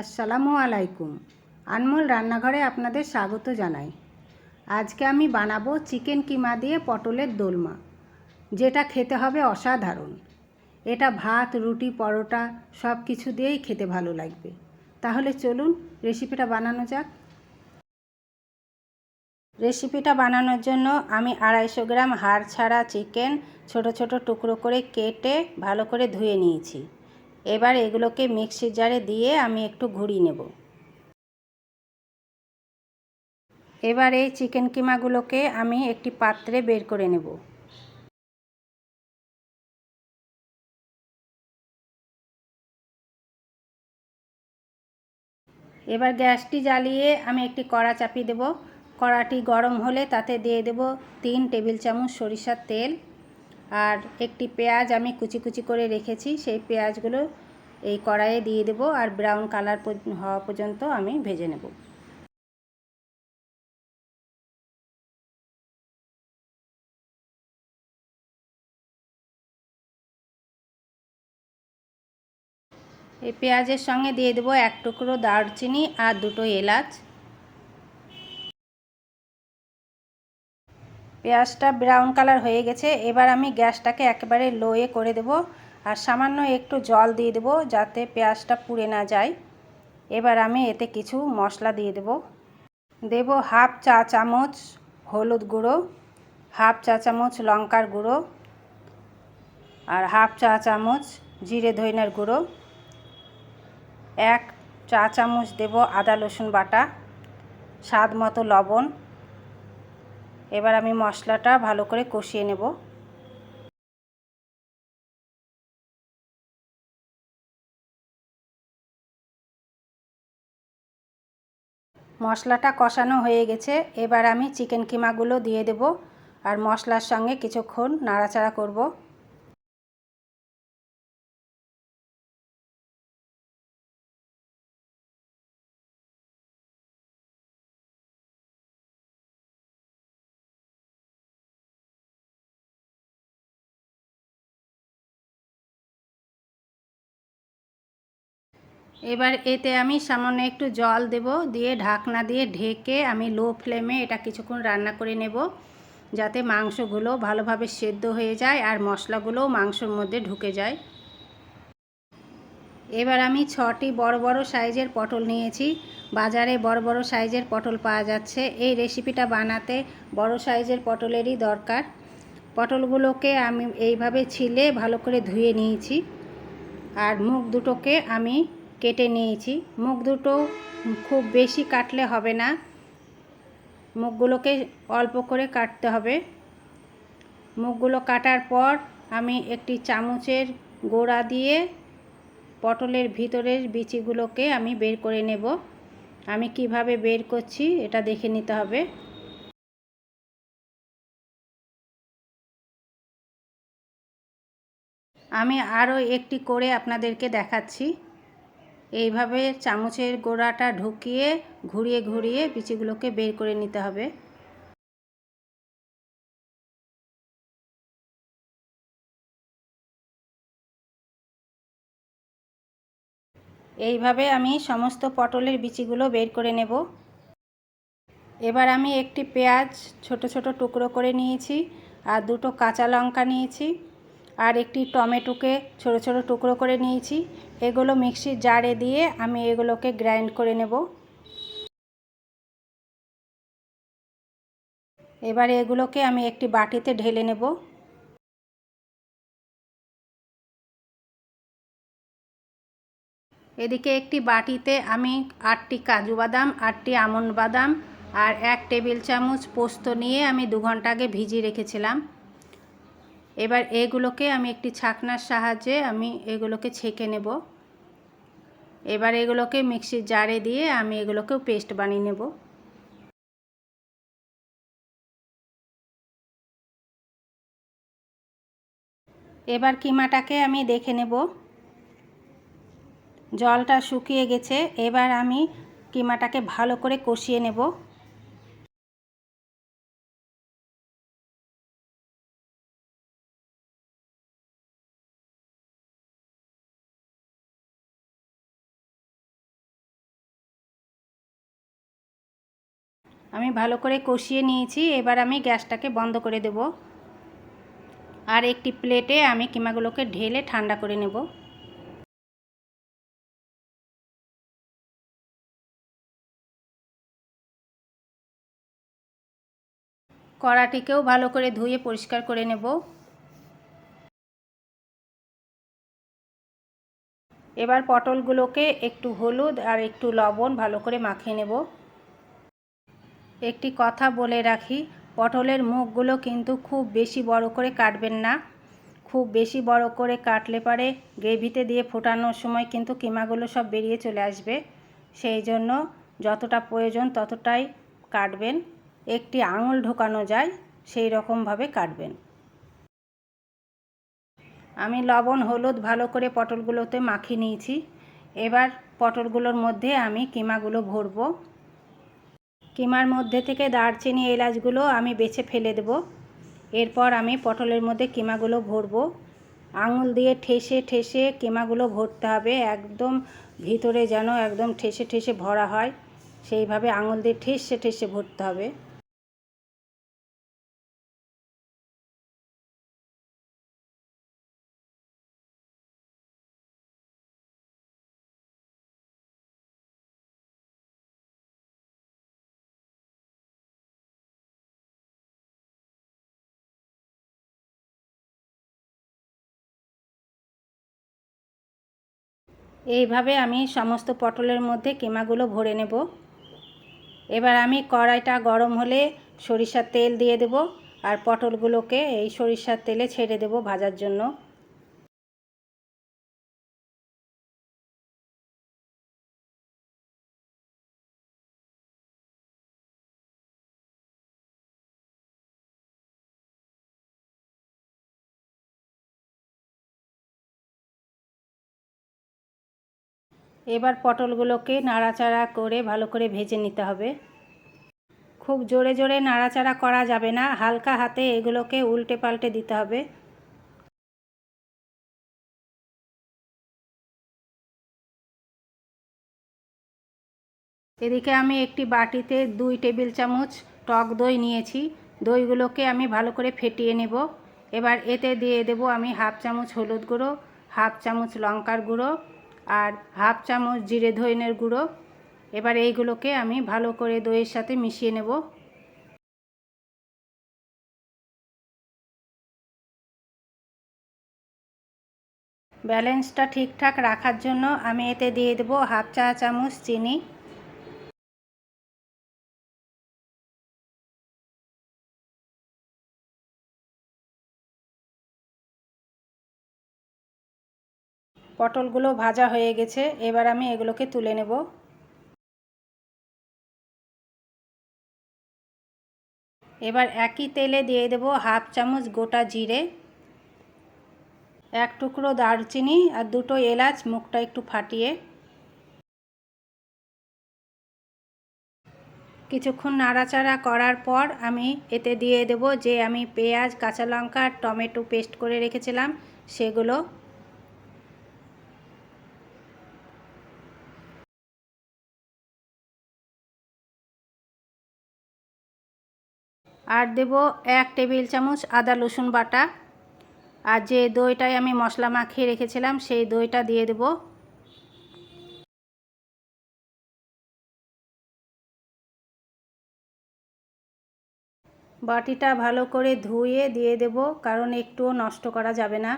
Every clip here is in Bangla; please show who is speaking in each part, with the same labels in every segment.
Speaker 1: আসসালামু আলাইকুম। আনমোল রান্নাঘরে আপনাদের স্বাগত জানাই। আজকে আমি বানাবো চিকেন কিমা দিয়ে পটলের দোলমা, যেটা খেতে হবে অসাধারণ। এটা ভাত, রুটি, পরোটা সব কিছু দিয়েই খেতে ভালো লাগবে। তাহলে চলুন রেসিপিটা বানানো যাক। রেসিপিটা বানানোর জন্য আমি আড়াইশো গ্রাম হাড় ছাড়া চিকেন ছোট ছোট টুকরো করে কেটে ভালো করে ধুয়ে নিয়েছি। এবার এগুলোকে মিক্সি জারে দিয়ে আমি একটু ঘুরিয়ে নেব। এবার এই চিকেন কিমাগুলোকে আমি একটি পাত্রে বের করে নেব। এবার গ্যাসটি জ্বালিয়ে আমি একটি কড়া চাপিয়ে দেব। কড়াটি গরম হলে তাতে দিয়ে দেব তিন টেবিল চামচ সরিষার তেল। আর একটি পেঁয়াজ আমি কুচি কুচি করে রেখেছি, সেই পেঁয়াজগুলো এই কড়াইয়ে দিয়ে দেব আর ব্রাউন কালার হওয়া পর্যন্ত আমি ভেজে নেব। এই পেঁয়াজের সঙ্গে দিয়ে দেবো এক টুকরো দারচিনি আর দুটো এলাচ। পেঁয়াজটা ব্রাউন কালার হয়ে গেছে, এবার আমি গ্যাসটাকে একেবারে লোয়ে করে দেব আর সামান্য একটু জল দিয়ে দেবো যাতে পেঁয়াজটা পুড়ে না যায়। এবার আমি এতে কিছু মশলা দিয়ে দেব। দেব হাফ চা চামচ হলুদ গুঁড়ো হাফ চা চামচ লঙ্কার গুঁড়ো আর হাফ চা চামচ জিরে ধইনার গুঁড়ো। এক চা চামচ দেব আদা রসুন বাটা, স্বাদ মতো লবণ। এবার আমি মশলাটা ভালো করে কষিয়ে নেব। মশলাটা কষানো হয়ে গেছে, এবার আমি চিকেন কিমাগুলো দিয়ে দেব, আর মশলার সঙ্গে কিছুক্ষণ নাড়াচাড়া করব। এবার এতে আমি সামান্য একটু জল দেব, দিয়ে ঢাকনা দিয়ে ঢেকে আমি লো ফ্লেমে এটা কিছুক্ষণ রান্না করে নেব, যাতে মাংসগুলো ভালোভাবে সেদ্ধ হয়ে যায় আর মশলাগুলোও মাংসর মধ্যে ঢুকে যায়। এবার আমি ছটি বড় বড় সাইজের পটল নিয়েছি। বাজারে বড় বড় সাইজের পটল পাওয়া যাচ্ছে। এই রেসিপিটা বানাতে বড় সাইজের পটলেরই দরকার। পটলগুলোকে আমি এইভাবে ছিলে ভালো করে ধুয়ে নিয়েছি। আর মুখ দুটোকে আমি কেটে নিয়েছি। মুখ দুটো খুব বেশি কাটলে হবে না। মুখগুলোকে অল্প করে কাটতে হবে। মুখগুলো কাটার পর আমি একটি চামচের গোড়া দিয়ে পটলের ভিতরের বিচিগুলোকে আমি বের করে নেব। আমি কীভাবে বের করছি এটা দেখে নিতে হবে। আমি আরও একটি করে আপনাদেরকে দেখাচ্ছি। এইভাবে চামচের গোড়াটা ঢুকিয়ে ঘুরিয়ে ঘুরিয়ে বিচিগুলোকে বের করে নিতে হবে। এইভাবে আমি সমস্ত পটলের বিচিগুলো বের করে নেব। এবার আমি একটি পেঁয়াজ ছোট ছোট টুকরো করে নিয়েছি আর দুটো কাঁচা লঙ্কা নিয়েছি। আর একটি টমেটোকে ছোট ছোট টুকরো করে নিয়েছি। এগুলো মিক্সির জারে দিয়ে আমি এগুলোকে গ্রাইন্ড করে নেব। এবার এগুলোকে আমি একটি বাটিতে ঢেলে নেব। এদিকে একটি বাটিতে আমি আটটি কাজু বাদাম, আটটি আমন্ড বাদাম আর এক টেবিল চামচ পোস্ত নিয়ে আমি দু ঘণ্টা আগে ভিজিয়ে রেখেছিলাম। এবার এগুলোকে আমি একটি ছাকনার সাহায্যে আমি এগুলোকে ছেঁকে নেব। এবার এগুলোকে মিক্সির জারে দিয়ে আমি এগুলোকেও পেস্ট বানিয়ে নেব। এবার কিমাটাকে আমি দেখে নেব। জলটা শুকিয়ে গেছে, এবার আমি কিমাটাকে ভালো করে কষিয়ে নেব। আমি ভালো করে কষিয়ে নিয়েছি, এবার আমি গ্যাসটাকে বন্ধ করে দেব। আর একটি প্লেটে আমি কিমাগুলোকে ঢেলে ঠান্ডা করে নেব। কড়াটিকেও ভালো করে ধুয়ে পরিষ্কার করে নেব। এবার পটলগুলোকে একটু হলুদ আর একটু লবণ ভালো করে মাখিয়ে নেব। একটি কথা বলে রাখি, পটলের মুখগুলো কিন্তু খুব বেশি বড় করে কাটবেন না। খুব বেশি বড় করে কাটলে পারে গ্রেভিতে দিয়ে ফোটানোর সময় কিন্তু কিমাগুলো সব বেরিয়ে চলে আসবে। সেই জন্য যতটা প্রয়োজন ততটাই কাটবেন। একটি আঙুল ঢোকানো যায়, সেই রকমভাবে কাটবেন। আমি লবণ, হলুদ ভালো করে পটলগুলোতে মাখিয়ে নিয়েছি। এবার পটলগুলোর মধ্যে আমি কিমাগুলো ভরবো। কিমার মধ্যে থেকে দারচিনি এলাচগুলো আমি বেছে ফেলে দেব। এরপর আমি পটলের মধ্যে কিমাগুলো ভরবো। আঙুল দিয়ে ঠেসে ঠেসে কিমাগুলো ভরতে হবে। একদম ভিতরে যেন একদম ঠেসে ঠেসে ভরা হয়। সেইভাবে আঙুল দিয়ে ঠেসে ঠেসে ভরতে হবে। এইভাবে আমি সমস্ত পটলের মধ্যে কিমাগুলো ভরে নেব। এবার আমি কড়াইটা গরম হলে সরিষার তেল দিয়ে দেব আর পটলগুলোকে এই সরিষার তেলে ছেড়ে দেব ভাজার জন্য। এবার পটলগুলোকে নাড়াচাড়া করে ভালো করে ভেজে নিতে হবে। খুব জোরে জোরে নাড়াচাড়া করা যাবে না, হালকা হাতে এগুলোকে উল্টে পাল্টে দিতে হবে। এদিকে আমি একটি বাটিতে দুই টেবিল চামচ টক দই নিয়েছি, দইগুলোকে আমি ভালো করে ফেটিয়ে নেব। এবার এতে দিয়ে দেব আমি হাফ চামচ হলুদ গুঁড়ো, হাফ চামচ লঙ্কার গুঁড়ো আর হাফ চামচ জিরে ধইনের গুঁড়ো। এবার এইগুলোকে আমি ভালো করে দইয়ের সাথে মিশিয়ে নেব। ব্যালেন্সটা ঠিকঠাক রাখার জন্য আমি এতে দিয়ে দেবো হাফ চা চামচ চিনি। পটলগুলো ভাজা হয়ে গেছে, এবার আমি এগুলোকে তুলে নেব। এবার একই তেলে দিয়ে দেব হাফ চামচ গোটা জিরে, এক টুকরো দারচিনি আর দুটো এলাচ মুখটা একটু ফাটিয়ে। কিছুক্ষণ নাড়াচাড়া করার পর আমি এতে দিয়ে দেব যে আমি পেঁয়াজ, কাঁচা লঙ্কা টমেটো পেস্ট করে রেখেছিলাম, সেগুলো। আর দেব এক টেবিল চামচ আদা, রসুন বাটা। আর যে দইটায় আমি মশলা মাখিয়ে রেখেছিলাম, সেই দইটা দিয়ে দেব। বাটিটা ভালো করে ধুয়ে দিয়ে দেব, কারণ একটুও নষ্ট করা যাবে না।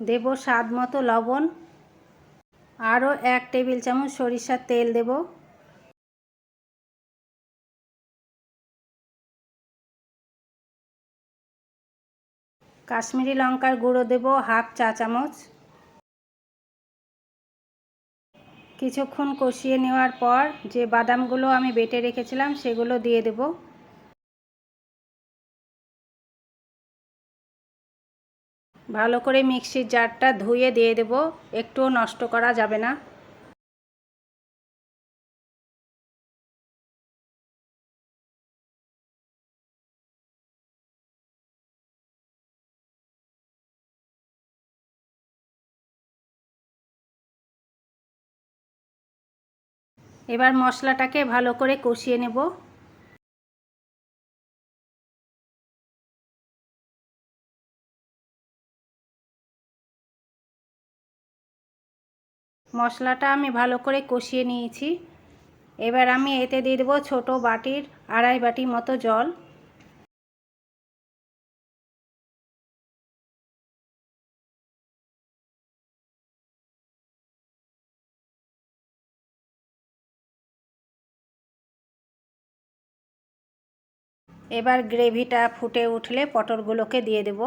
Speaker 1: দেব স্বাদ মতো লবণ। আরও এক টেবিল চামচ সরিষার তেল দেব। কাশ্মীরি লঙ্কার গুঁড়ো দেব হাফ চা চামচ। কিছুক্ষণ কষিয়ে নেওয়ার পর যে বাদামগুলো আমি বেটে রেখেছিলাম সেগুলো দিয়ে দেব। ভালো করে মিক্সির জারটা ধুয়ে দিয়ে দেব। একটুও নষ্ট করা যাবে না। এবার মশলাটাকে ভালো করে কষিয়ে নেব। মশলাটা আমি ভালো করে কষিয়ে নিয়েছি। এবার আমি এতে দিয়ে দেবো ছোটো বাটির আড়াই বাটি মতো জল। এবার গ্রেভিটা ফুটে উঠলে পটলগুলোকে দিয়ে দেব।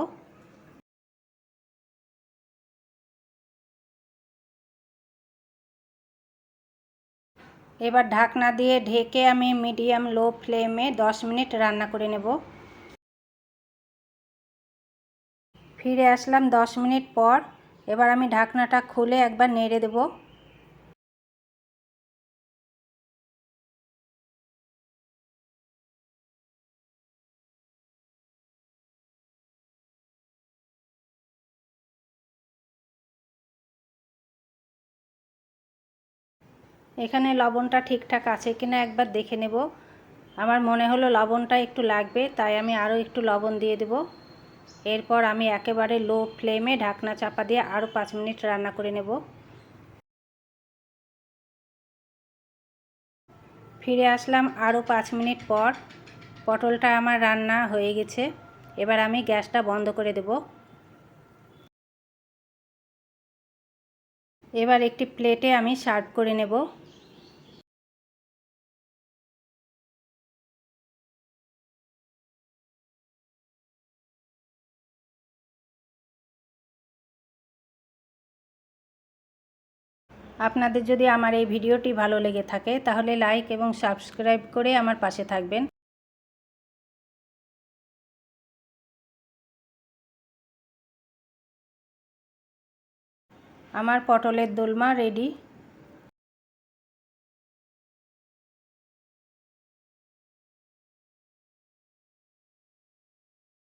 Speaker 1: এবার ঢাকনা দিয়ে ঢেকে আমি মিডিয়াম লো ফ্লেমে দশ মিনিট রান্না করে নেব। ফিরে আসলাম দশ মিনিট পর। এবার আমি ঢাকনাটা খুলে একবার নেড়ে দেবো। এখানে লবণটা ঠিকঠাক আছে কিনা একবার দেখে নেব। আমার মনে হলো লবণটা একটু লাগবে, তাই আমি আরও একটু লবণ দিয়ে দেব। এরপর আমি একেবারে লো ফ্লেমে ঢাকনা চাপা দিয়ে আরও পাঁচ মিনিট রান্না করে নেব। ফিরে আসলাম আরও পাঁচ মিনিট পর। পটলটা আমার রান্না হয়ে গেছে। এবার আমি গ্যাসটা বন্ধ করে দেব। এবার একটি প্লেটে আমি সার্ভ করে নেব। আপনাদের যদি আমার এই ভিডিওটি ভালো লেগে থাকে, তাহলে লাইক এবং সাবস্ক্রাইব করে আমার পাশে থাকবেন। আমার পটলের দোলমা রেডি